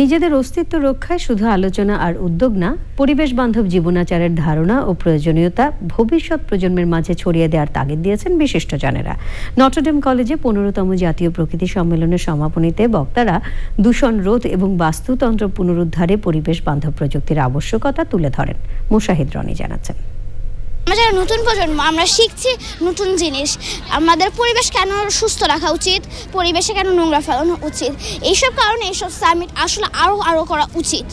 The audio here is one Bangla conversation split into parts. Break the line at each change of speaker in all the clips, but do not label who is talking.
নিজেদের অস্তিত্ব রক্ষায় শুধু আলোচনা আর উদ্যোগ না, পরিবেশ বান্ধব জীবনাচারের ধারণা ও প্রয়োজনীয়তা ভবিষ্যৎ প্রজন্মের মাঝে ছড়িয়ে দেওয়ার তাগিদ দিয়েছেন বিশিষ্টজনেরা নটরডেম কলেজে পনেরোতম জাতীয় প্রকৃতি সম্মেলনের সমাপনীতে বক্তারা দূষণ রোধ এবং বাস্তুতন্ত্র পুনরুদ্ধারে পরিবেশ বান্ধব প্রযুক্তির আবশ্যকতা তুলে ধরেন, মুশাহিদ রনি জানাচ্ছেন।
আমরা যারা নতুন প্রজন্ম, আমরা শিখছি নতুন জিনিস। আমাদের পরিবেশ কেন সুস্থ রাখা উচিত? পরিবেশে কেন নোংরা ফেলানো উচিত? এইসব কারণে এইসব সামিট আসলে আরও আরও করা উচিত।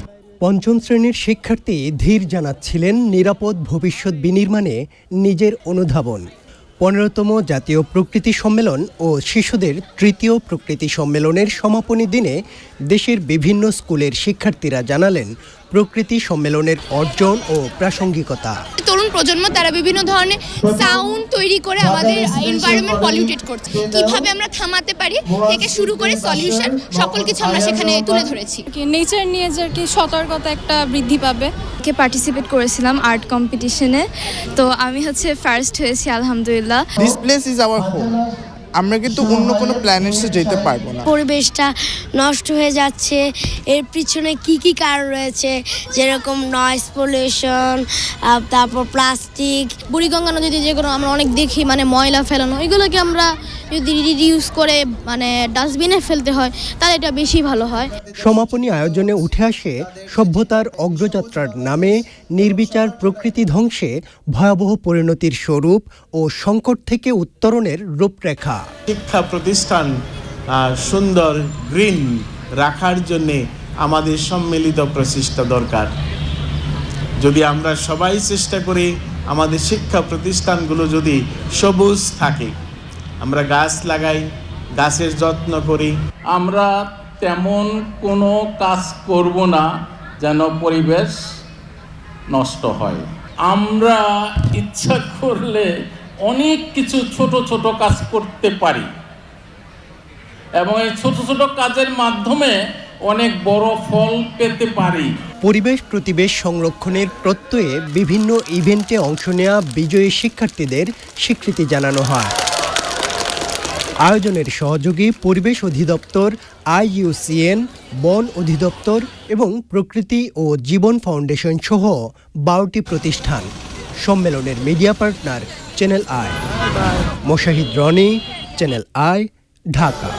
পঞ্চম শ্রেণির শিক্ষার্থী ধীর জানাচ্ছিলেন নিরাপদ ভবিষ্যৎ বিনির্মাণে নিজের অনুধাবন। পনেরোতম জাতীয় প্রকৃতি সম্মেলন ও শিশুদের তৃতীয় প্রকৃতি সম্মেলনের সমাপনী দিনে দেশের বিভিন্ন স্কুলের শিক্ষার্থীরা জানালেন প্রকৃতি সম্মেলনের অর্জন ও প্রাসঙ্গিকতা।
তরুণ প্রজন্ম তারা বিভিন্ন ধরনের সাউন্ড তৈরি করে আমাদের এনভায়রনমেন্ট পলিউটেড করছে। কীভাবে আমরা থামাতে পারি থেকে শুরু করে সলিউশন সকল কিছু আমরা সেখানে তুলে ধরেছি।
নেচার নিয়ে যে কি সতর্কতা একটা বৃদ্ধি পাবে।
কে পার্টিসিপেট করেছিলাম আর্ট কম্পিটিশনে তো আমি হচ্ছে ফার্স্ট হয়েছি আলহামদুলিল্লাহ।
This place is our home আমরা কিন্তু অন্য কোনো প্ল্যানেটসে যেতে পারব না।
পরিবেশটা নষ্ট হয়ে যাচ্ছে। এর পিছনে কি কি কারণ রয়েছে? যেরকম নয়েজ পলিউশন তারপর প্লাস্টিক
বুড়িগঙ্গা নদীতে যেগুলো আমরা অনেক দেখি মানে ময়লা ফেলানো এগুলোকে আমরা যদি রিডিউস করে মানে ডাস্টবিনে ফেলতে হয় তাহলে এটা বেশি ভালো হয়।
সমাপনী আয়োজনে উঠে আসে সভ্যতার অগ্রযাত্রার নামে নির্বিচার প্রকৃতি ধ্বংসে ভয়াবহ পরিণতির স্বরূপ ও সংকট থেকে উত্তরণের রূপরেখা।
শিক্ষা প্রতিষ্ঠান সুন্দর গ্রিন রাখার জন্যে আমাদের সম্মিলিত প্রচেষ্টা দরকার। যদি আমরা সবাই চেষ্টা করি আমাদের শিক্ষা প্রতিষ্ঠানগুলো যদি সবুজ থাকে। আমরা গাছ লাগাই গাছের যত্ন করি।
আমরা তেমন কোনো কাজ করব না যেন পরিবেশ নষ্ট হয়। আমরা ইচ্ছা করলে অনেক কিছু ছোট ছোট কাজ করতে পারি। এবং এই ছোট ছোট কাজের মাধ্যমে অনেক বড় ফল পেতে পারি।
পরিবেশ প্রতিবেশ সংরক্ষণের প্রত্যয়ে বিভিন্ন ইভেন্টে অংশ নেওয়া বিজয়ী শিক্ষার্থীদের স্বীকৃতি জানানো হয়। আয়োজনের সহযোগী পরিবেশ অধিদপ্তর, আইইউসিএন, বন অধিদপ্তর এবং প্রকৃতি ও জীবন ফাউন্ডেশন সহ বারোটি প্রতিষ্ঠান। সম্মেলনের media partner channel I Mushahid Ronny channel I Dhaka.